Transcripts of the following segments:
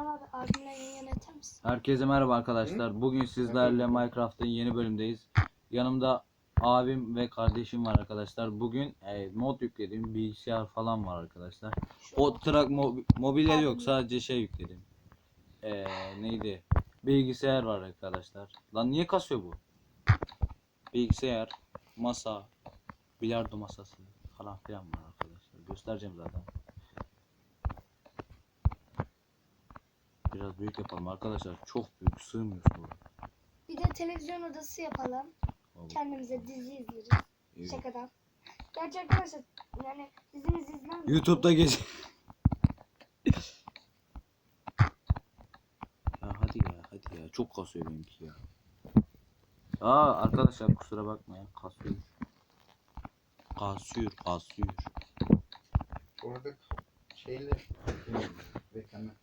Abi abimle misin? Herkese merhaba arkadaşlar. Bugün sizlerle Minecraft'ın yeni bölümdeyiz. Yanımda abim ve kardeşim var arkadaşlar. Bugün e, mod yükledim. Bilgisayar falan var arkadaşlar. O trak mo- mobilya yok. Sadece şey yükledim. E, neydi? Bilgisayar var arkadaşlar. Lan niye kasıyor bu? Bilgisayar, masa, bilardo masası falan filan var arkadaşlar. Göstereceğim zaten. Biraz büyük yapalım arkadaşlar. Çok büyük sığmıyor sonra. Bir de televizyon odası yapalım. Vallahi. Kendimize dizi izleriz. İyi. Şakadan. Gerçi arkadaşlar yani dizimiz izlenmiyor. YouTube'da gez. ya hadi ya hadi ya çok kasıyor benimki ya. Aa arkadaşlar kusura bakmayın kasıyor. Kasıyor kasıyor. Orada şeyle reklamlar.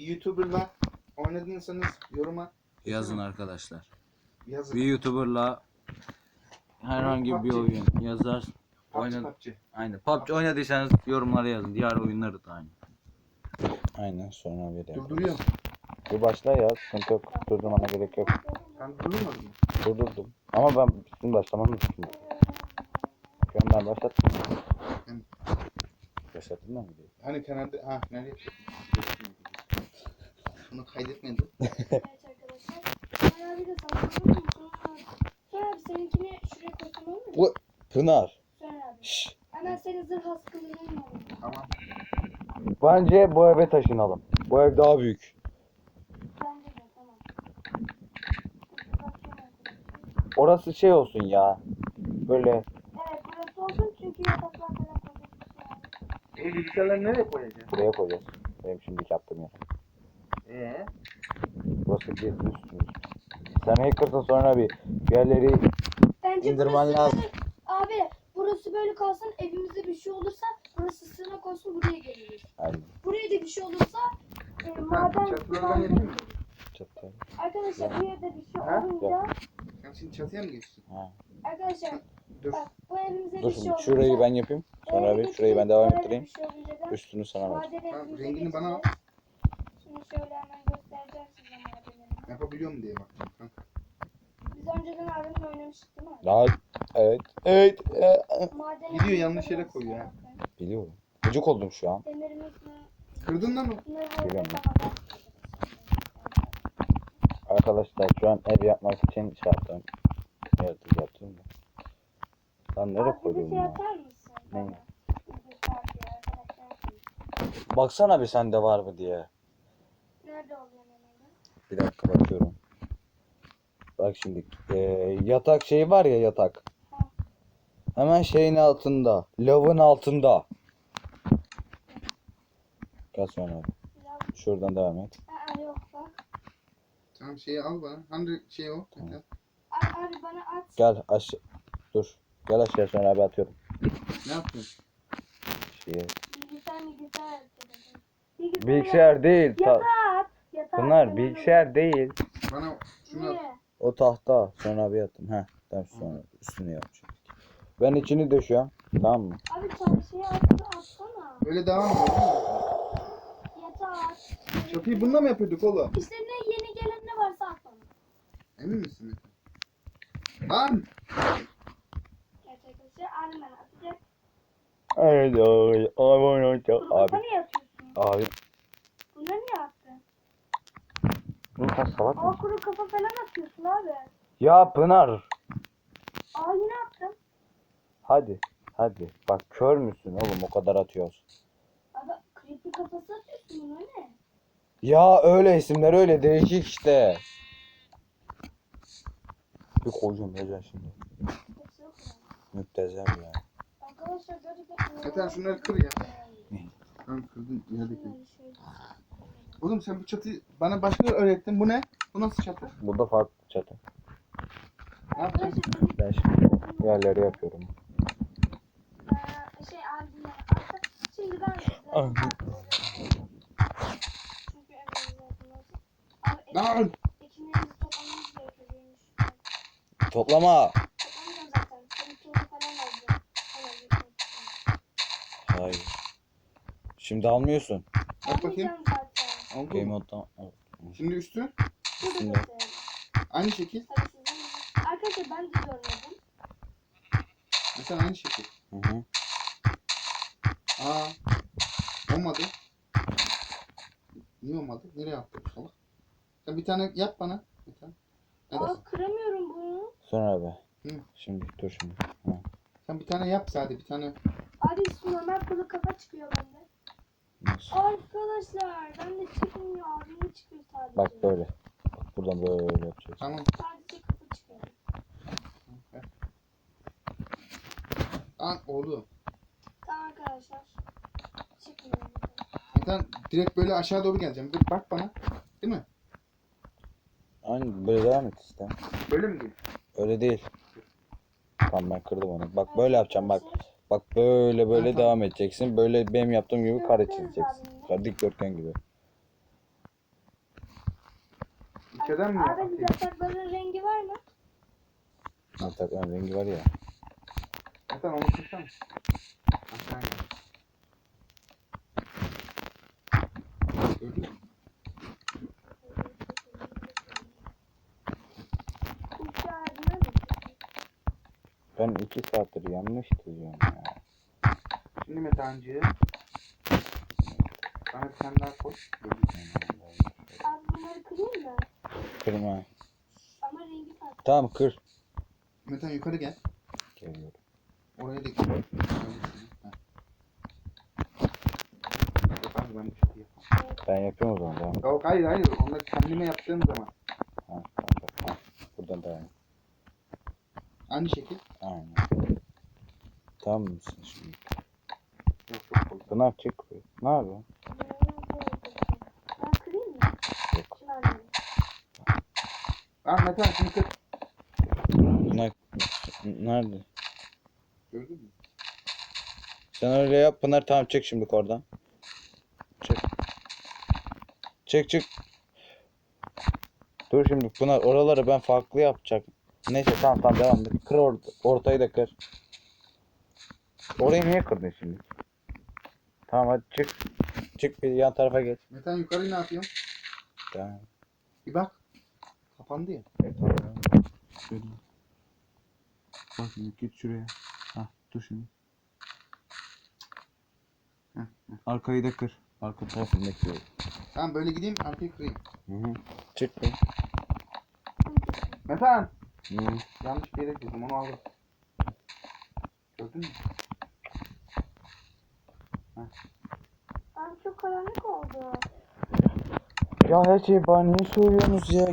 Bir YouTuber'la oynadıysanız yoruma Yazın arkadaşlar. yazın. Bir YouTuber'la herhangi bir PUBG. oyun yazar. Oynadı. PUBG. Aynen. PUBG oynadıysanız yorumlara yazın. Diğer oyunları da aynı. Aynen sonra bir de. Durduruyorum. Bir başla ya sıkıntı yok. Durdurmana gerek yok. Ben durdurmadım mı? Durdurdum. Ama ben bütün başlamanı düşündüm. Şu an ben başlattım. Hı. Başlattın mı? diyor. Hani kanalda ha nereye çektim? Bunu kaydetmedim. Evet arkadaşlar. Sonra bir de salladım. Sonra abi seninkini şuraya koysam olur mu? Bu Pınar. Sonra abi. Şşş. Hemen senin zırh haskılığın var. Tamam. Bence bu eve taşınalım. Bu ev daha büyük. Bence de tamam. Orası şey olsun ya. Böyle Evet burası olsun çünkü yataklar falan yani. E bilgisayarları nereye koyacağız? buraya koyacağız. Benim şimdi yaptığım yer. Ee? Burası bir üstümüz. Sen hacker'sın sonra bir bir yerleri Bence İndirmen burası lazım. böyle- abi burası böyle kalsın evimizde bir şey olursa burası sığınak olsun buraya geliriz. Aynen. Buraya da bir şey olursa e, maden çatılardan yapayım mı? Çatı. Arkadaşlar buraya da bir şey Ha? olunca Sen şimdi çatıya mı geçtin? Ha. arkadaşlar Dur. bak bu evimize Dur bir şey olursa şurayı ben yapayım. Sonra bir evimize şurayı ben devam böyle ettireyim. şey olunca Üstünü sana ver. maden Tamam, evimize rengini bana al. geçeceğiz. Şimdi şöyle Yapabiliyor mu diye bakacağım kanka. Biz önceden abimle oynamıştık değil mi? Daha evet. Evet. e, Maden Gidiyor, yanlış yere koyuyor ha. Biliyorum. Gıcık oldum şu an. Kırdın lan mı? Bunları Biliyorum. Arkadaşlar şu an ev yapmak için şey yaptım. Yaratıcı yaptım da. Lan nereye Abi bir koydum şey ya? atar mısın? Ne? bana? Bir şarkı arkadaşlar. Baksana bir sende var mı diye. Bir dakika bakıyorum. Bak şimdi e, yatak şeyi var ya yatak. Hemen şeyin altında. Lavın altında. Gel sonra Şuradan devam et. Aa, yok bak. Tamam şeyi al bana. Hangi şey o? Tamam. Abi, abi bana at. Gel aşağı. Dur. Gel aşağı sonra abi atıyorum. Ne yapıyorsun? Şeye. Bilgisayar bilgisayar. Bilgisayar. Bilgisayar değil. Ta-. Bunlar bilgisayar değil. Bana şunu at. O tahta. Sonra abi attım. Heh. Tamam sonra üstünü yapacağım. Ben içini döşüyorum. Tamam mı? Abi çarşıya attı atsana. Böyle devam ediyor değil mi? Yatağa at. Çatıyı bununla mı yapıyorduk oğlum? İşte ne yeni gelen ne varsa at bana. Emin misin? Lan! Evet arkadaşlar abim bana atacak. Evet abi. Abi. Grupa Abi. atıyorsun? Abi. Bunları niye attın? Sen salak Aa kuru kafa falan atıyorsun abi. Ya Pınar. Aa yine attım. Hadi. Hadi. Bak kör müsün oğlum o kadar atıyoruz. Abi creepy kafası atıyorsun bunu ne? Ya öyle isimler öyle değişik işte. Bir koyacağım ya şimdi. Hepsi yok yani. Müptezel ya. Arkadaşlar gerçekten... Zaten şunları kır ya. Tamam kırdın yerdeki. Şöyle şöyle. Oğlum sen bu çatıyı bana başka öğrettin. Bu ne? Bu nasıl çatı? Burada farklı çatı. Ne? Arkadaşlar Ben şimdi yerleri yapıyorum. eee, şey attı. Şimdi ben Ah. Çünkü. Abi Lan! ekinlerimizi toplamamız gerekiyormuş. Toplama. Toplamayacağım zaten. Senin tuğla falan alacağım. Alacağım. Hayır. Şimdi almıyorsun. Bak bakayım. Almayacağım zaten. Oldu mu? mode'dan oldu. Şimdi üstü Şimdi. aynı şekil. Tabii sizden mi? Arkadaşlar ben de görmedim. Mesela aynı şekil. Hı hı. Aa. Olmadı. Niye olmadı? Nereye attı bu salak? Sen bir tane yap bana. Bir tane. Aa kıramıyorum bunu. Sonra abi. Hı. Şimdi dur şimdi. Sen bir tane yap sadece bir tane. Abi normal kılı kafa çıkıyor bende. Arkadaşlar bende çıkmıyor. Abimde çıkıyor sadece. Bak böyle. Buradan böyle yapacağız. Tamam. Sadece kafa çıkıyor. Aa oldu. Tamam arkadaşlar. Çıkmıyor. Tane direkt böyle aşağı doğru geleceğim. Bir bak bana. Değil mi? Aynı böyle devam et işte. Böyle mi değil? Öyle değil. Tamam ben kırdım onu. Bak böyle yapacağım bak. Bak böyle böyle Ha, tamam. devam edeceksin. Böyle benim yaptığım gibi kare çizeceksin. Kare dikdörtgen gibi. İçeriden mi Abi yapayım? yatakların rengi var mı? Hatta rengi var ya. Zaten onu tutsana. Aşağı gel. Gördün mü? Uçağı adına mı? Ben iki saattir yanlış çiziyorum ya. Şimdi Metehancı'ya bana bir tane daha koy. Abi bunları kırayım mı? Kırma. Ama rengi farklı. Tamam kır. Metehan yukarı gel. Geliyorum. Oraya da gel. Heh. Yok abi ben bir şey yapamam. Ben yapıyorum o zaman. Devam. Yok hayır hayır. Onları kendime yaptığım zaman. Ha, tamam, ha. Buradan devam. et. Aynı şekil. Aynen. Tamam mısın şimdi? Yok çok kolay. Pınar çık. Ne yapıyorsun? Ben kırayım mı? Yok. Lan Metehan şunu kır. Nerede? Gördün mü? Sen öyle yap Pınar tamam çık şimdi oradan. Çık. Çık çık. Dur şimdi Pınar oraları ben farklı yapacak. Neyse tamam tamam devam et. Kır or ortayı da kır. Orayı niye kırdın şimdi? Tamam hadi çık. Çık bir yan tarafa geç. Metehan yukarı ne yapıyorsun? Tamam. Bir bak. Kapandı ya. Şöyle. Bak şimdi git şuraya. Hah dur şimdi. Heh, Arkayı da kır. Arka Tarafındaki. Tamam böyle gideyim arkayı kırayım. Hı hı. Çık bir. Metehan. Hı hı. Yanlış bir yere girdim onu aldım. Gördün mü? Abi çok karanlık oldu. Ya her şeyi bana niye söylüyorsunuz ya?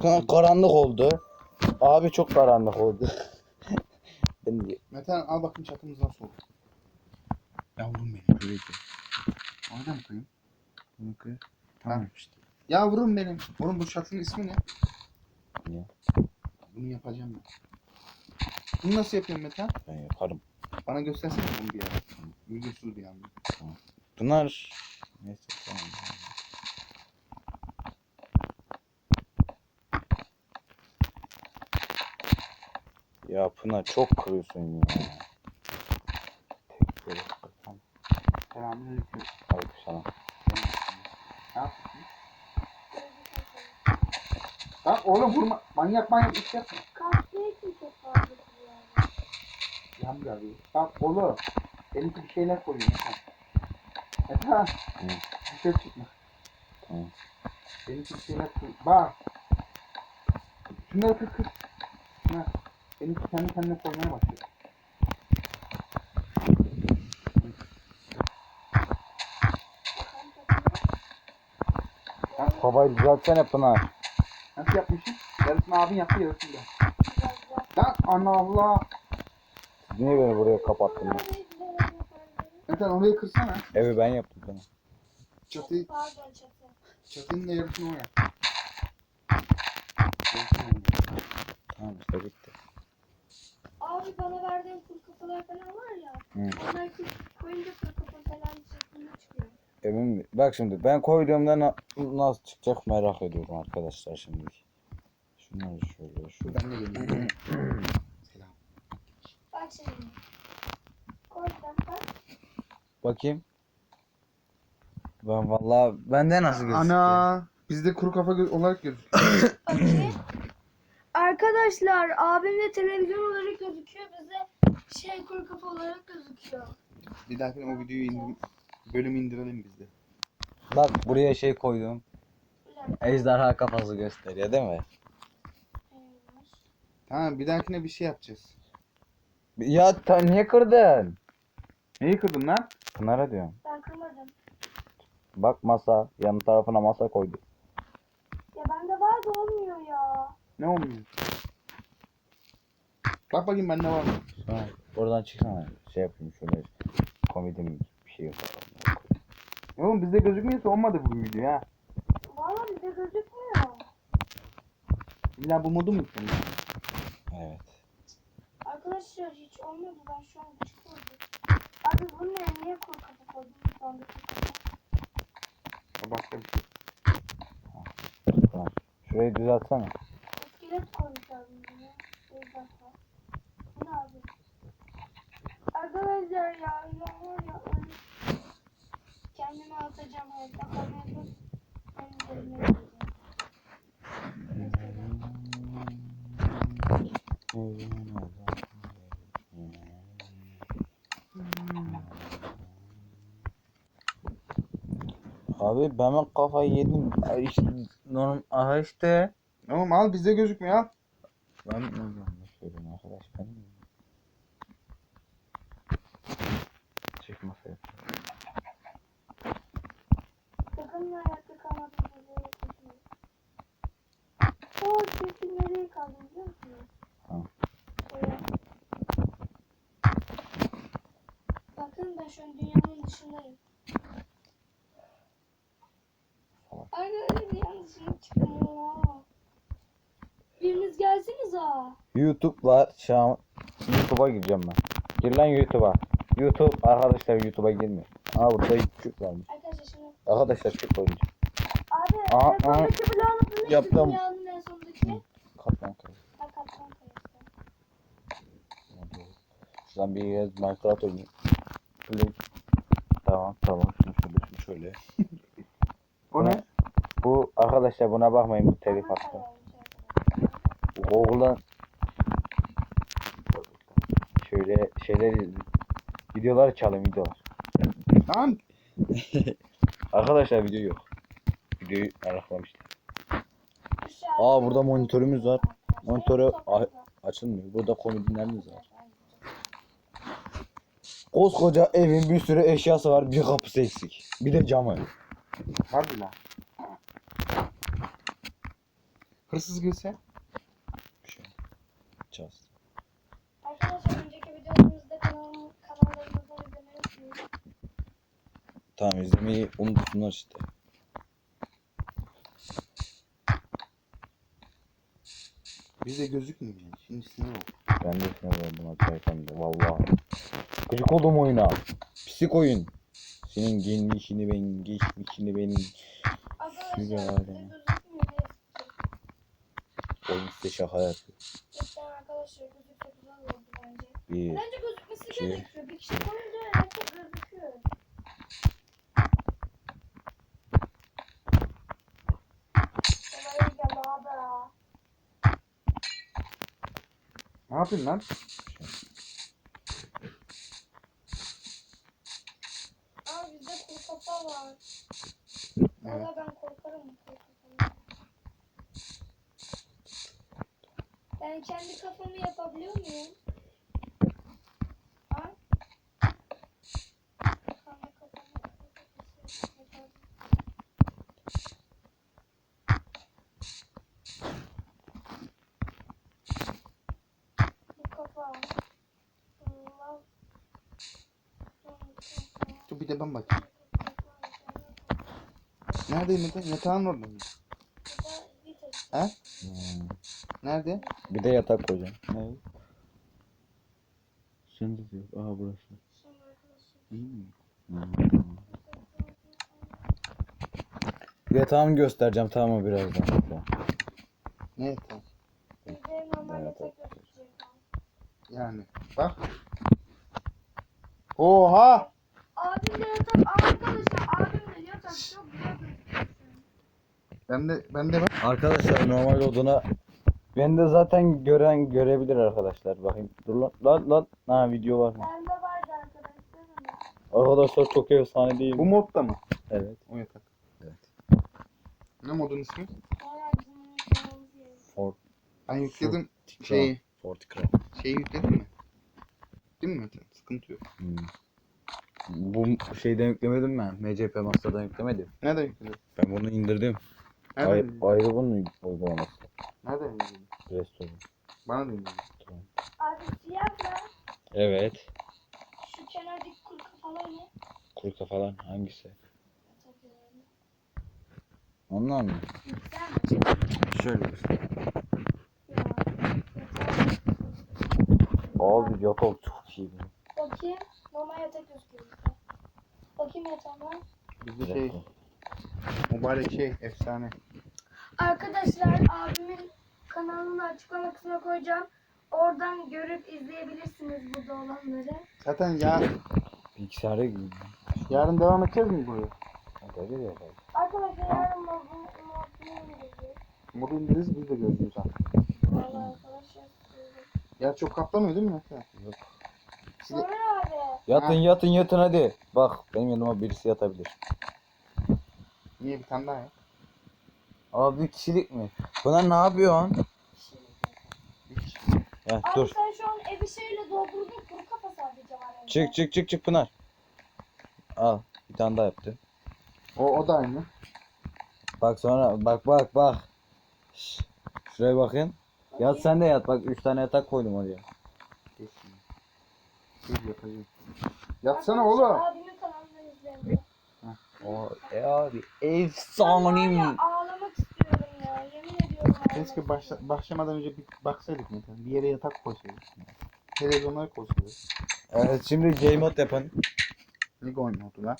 Ka- karanlık oldu. Abi çok karanlık oldu. ben de Metehan al bakayım çatımız nasıl oldu. Yavrum benim. Şurayı kır. Orada mı koyayım? Bunu kır. Tamam. Tamam işte. Yavrum benim. Oğlum bu çatının ismi ne? Ne? Bunu yapacağım ben. Bunu nasıl yapıyorsun Metehan? ben yaparım. Bana göstersene bunu bir ara. Videosuz bir anda. Bunlar neyse tamam. Ya Pınar çok kırıyorsun ya. Tek böyle kırsan. Selamünaleyküm. Al sana. Ne yapıyorsun? Lan oğlum vurma. Manyak manyak iş yapma. Kahve için çok fazla kırıyor. Yan abi. Bak oğlum. Benimki bir şeyler koyuyor Metehan. Metehan. Hı. Dışarı çıkma. Tamam. Benimki bir şeyler koyuyor. Bak. Şunları kır kır. Şunlar. Benimki kendi kendine koymaya başlıyor. Babayı düzeltsene Pınar. Nasıl yapmışım? Yarısını abin yaptı yarısını da. Lan ana Allah. Siz niye beni buraya kapattınız? Metehan orayı kırsana. Evi ben yaptım Pınar. Çatıyı, Pardon çatı. çatının da yarısını o yap. Yarısını o yap. Tamam işte bitti. Abi bana verdiğin kuru kafalar falan var ya. Hı. Onlar kuru koyunca kuru kafa falan şeklinde çıkıyor. Emin mi? Bak şimdi ben koyduğumda na- nasıl çıkacak merak ediyorum arkadaşlar şimdi. Şunları şöyle şu. Ben de geleyim. Selam. Bak şimdi. Koy bak. Bakayım. Ben vallahi bende nasıl gözüküyor? Ana. Bizde kuru kafa olarak gözüküyor. Bakayım. Arkadaşlar abimde televizyon olarak gözüküyor. Bizde şey kuru kafa olarak gözüküyor. Bir dahakine o videoyu indir bölüm indirelim bizde. Bak buraya şey koydum. Ejderha kafası gösteriyor değil mi? Tamam bir dahakine bir şey yapacağız. Ya ta niye kırdın? Neyi kırdın lan? Pınar'a diyorum. Ben kırmadım. Bak masa. Yan tarafına masa koydu. Ya bende var da olmuyor ya. Ne olmuyor? Bak bakayım bende var mı? Sonra oradan çıksana. Şey yapayım şöyle komedi bir şey yapalım. Oğlum bizde gözükmüyorsa olmadı bu video ha. Valla bizde gözükmüyor. İlla bu modu mu istiyorsun? Evet. Arkadaşlar hiç olmadı. Ben şu an oldum. Abi bu ne? Niye kuru kafa koydun? Başka bir şey. Tamam. Şurayı düzeltsene. İskelet koymuşlar birbirine. Bir dakika. Bu ne abi? Arkadaşlar ya ya ya ölüm. Kendimi atacağım. En üzerine koyacağım. Abi ben kafayı yedim. Ay işte, normal aha işte. Oğlum al bizde gözükmüyor al. Ben ne yanlış söylüyorum arkadaş ben mi? Çek masaya. Sakın hayatta kalmadığınızı yapıyorsunuz. O kesin nereye kaldı biliyor musunuz? Tamam. Şöyle. Bakın ben şu an dünyanın dışındayım. Arkadaşlar dünyanın dışına çıktım ya. Biriniz gelseniz ha. YouTube var şu an. YouTube'a gireceğim ben. Gir lan YouTube'a. YouTube arkadaşlar YouTube'a girmiyor. Aa burada küçük varmış. Arkadaşlar şimdi. Arkadaşlar küçük oynayacağım. Abi adı neydi? Yaptım. Dünyanın Şuradan bir yere Minecraft oynayayım. Böyle. Tamam tamam şunu şöyle şunu şöyle. O ne? Bu arkadaşlar buna bakmayın bu telif hakkı. Google'dan şöyle şeyler izledim. Videolar çalın videolar. Lan Arkadaşlar video yok. Videoyu araklamışlar. Aa, burada monitörümüz var. Monitörü Toprakta. açılmıyor. Burada komedilerimiz var. Koskoca evin bir sürü eşyası var. Bir kapısı eksik. Bir de camı. harbi lan. Hırsız girse? Bir şey. Çaz. Arkadaşlar önceki videolarımızda kanalım, kanallarımızdan izlemeyi unutmayın. Tamam izlemeyi unutsunlar işte. Bizde gözükmüyor yani. Şimdi sinir oldu. Ben de sinir oldum arkadaşlar. Vallahi. Gıcık oldum oyuna. Pislik oyun. Senin gelmişini ben geçmişini ben Arkadaşlar Güzel gözükmüyor. oyun size şaka yapıyor. Lütfen arkadaşlar gözükse güzel oldu bence. Bir. Bence gözükmesi İki. gerekiyor. Bir kişi koyunca herkes gözüküyor. Kolay geldi abi. Ne yapıyorsun lan? Aa bizde kuru kafa var. Evet. Valla ben korkarım bu kuru kafadan. Ben kendi kafamı yapabiliyor muyum? Dur bir de ben bakayım. Neredeyim Mete? Yatağın orada mı? He? Hmm. Nerede? Bir de yatak koyacağım. Ne? Şimdi diyor. Aha burası. Hmm. Yatağımı göstereceğim tamam mı birazdan. Ne yatağı? Yani. Bak. Oha! Abim de yatak arkadaşlar abim de yatak Ben de ben de bak. Arkadaşlar normal oduna ben de zaten gören görebilir arkadaşlar. Bakayım. Dur lan lan lan. Ha video var mı? Bende vardı arkadaşlar. Arkadaşlar çok efsane değil Bu mi? modda mı? Evet. O yatak. Evet. Ne modun ismi? Yüklememiz gerekiyor. Ben yükledim şeyi. Forticraft. Şeyi yükledin mi? Değil mi Mete? Sıkıntı yok. Hmm. Bu şeyden yüklemedim ben. MCP Master'dan yüklemedim. Nereden yükledin? Ben bunu indirdim. Nereden Ay, yükledin? ayrı bunun uygulaması. Nereden yükledin? Restore. Bana da yükledin. Abi siyahla Evet. şu kenardaki kuru kafalı ne? Kurka falan hangisi? Onlar mı? Güzel mi? Şöyle. Ya. Güzel. Abi yatak çok iyi. Bakayım. Normal yatak gözüküyor. Bakayım yatağıma. Bizde şey mübarek şey efsane. Arkadaşlar abimin kanalını açıklama kısmına koyacağım. Oradan görüp izleyebilirsiniz burada olanları. Zaten ya Bilgisayara gibi. yarın devam edeceğiz mi buraya? Hadi hadi. Arkadaşlar yarın modu modunu indireceğiz. Modu indiririz biz de görürüz zaten. Arkadaşlar. Yer çok kaplamıyor değil mi Mete? Sonra abi. Yatın Ha. yatın yatın hadi. Bak benim yanıma birisi yatabilir. Niye bir tane daha ya? Abi bir kişilik mi? Bunlar ne yapıyorsun? Şimdi. Ya Abi dur. sen şu an evi şeyle doldurdun. Kuru kafa sadece var evde. Çık çık çık çık Pınar. Al. Bir tane daha yaptı. O, o da aynı. Bak sonra bak bak bak. Şş, Şuraya bakın. Yat sen de yat. Bak 3 tane yatak koydum oraya. Şimdi. Dur yapacağım. Yatsana Arkadaşlar, oğlum. Abimin kanalını izleyin. O e abi Ben var ya? Keşke başla, başlamadan önce bir baksaydık Mete. Bir yere yatak koysaydık. Televizyonları koysaydık. Evet şimdi J-Mod yapın. Lig oynuyordu lan.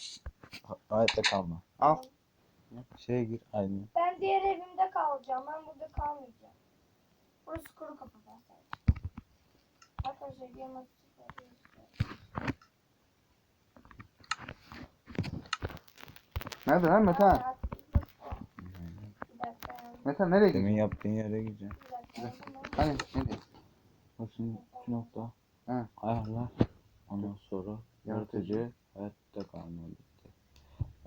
Ha- Hayatta kalma. Al. Şeye gir aynı. Ben diğer evimde kalacağım. Ben burada kalmayacağım. Burası kuru ben sadece. Arkadaşlar yemek Nerede lan Mete? Mete nereye Demin gidiyor? yaptığın yere gideceğim. Hani nereye? Şimdi iki nokta. He. Ayarlar. Ondan sonra Yaratıcı. hayatta kalma bitti.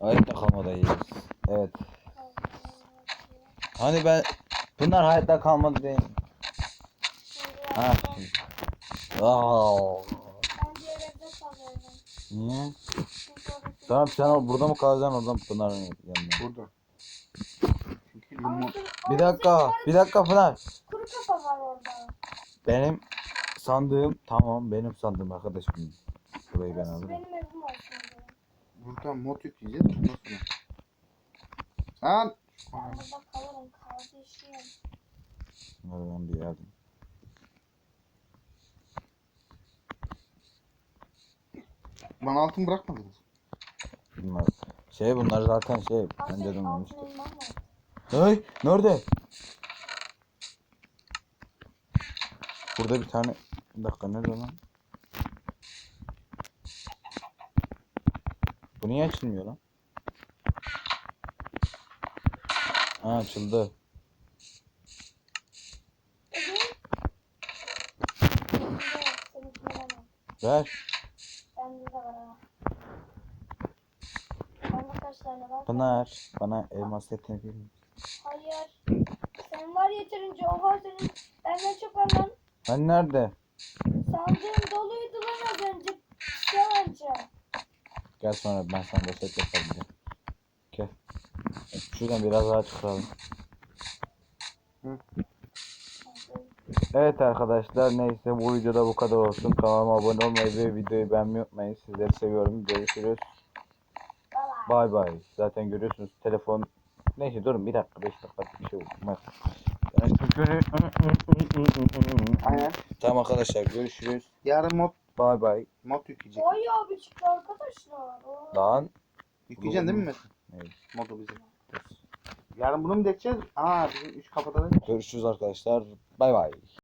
Hayatta kalmada iyiyiz. Evet. Hani ben bunlar hayatta kalmadı değil. Ha. Aa. Niye? Tamam sen burada mı kalacaksın oradan Pınar'ın yanına? Burada. Ama Bir dakika, bir dakika Pınar. Kuru kafa var orada. Benim sandığım tamam benim sandığım arkadaşım. Burayı ben Burası alırım. benim evim olsun. zaman. Buradan mod yükleyeceğiz. Sonra. Lan! Ben burada kalırım kardeşim. Bunları ben bir yardım. Bana altın bırakmadınız. Bunlar şey bunlar zaten şey önceden senin olmuştu. altın elman var. Hey nerede? Burada bir tane bir dakika nerede lan? Bu niye açılmıyor lan? Ha açıldı. Ver. Pınar bana elmas setini verir misin? Yeterince. O var senin. Benden çok var lan. Hani nerede? Sandığım doluydu lan az önce. Yalancı. Gel sonra ben sana da set yaparım gel. Şuradan biraz daha çıkaralım. Evet arkadaşlar neyse bu videoda bu kadar olsun. Kanalıma abone olmayı ve videoyu beğenmeyi unutmayın. Sizleri seviyorum. Görüşürüz. Bay bay. Zaten görüyorsunuz telefon. Neyse durun bir dakika 5 dakika bir şey oldu. Aynen. Tamam arkadaşlar görüşürüz. Yarın mod Bay bay. mod yükleyecek. Bayağı bir çıktı arkadaşlar. Oo. Lan. Yükleyeceksin değil mi Mete? Evet. Modu bize. Yarın bunu mu dekeceğiz? Aa bizim üç kafada da Görüşürüz arkadaşlar. Bay bay.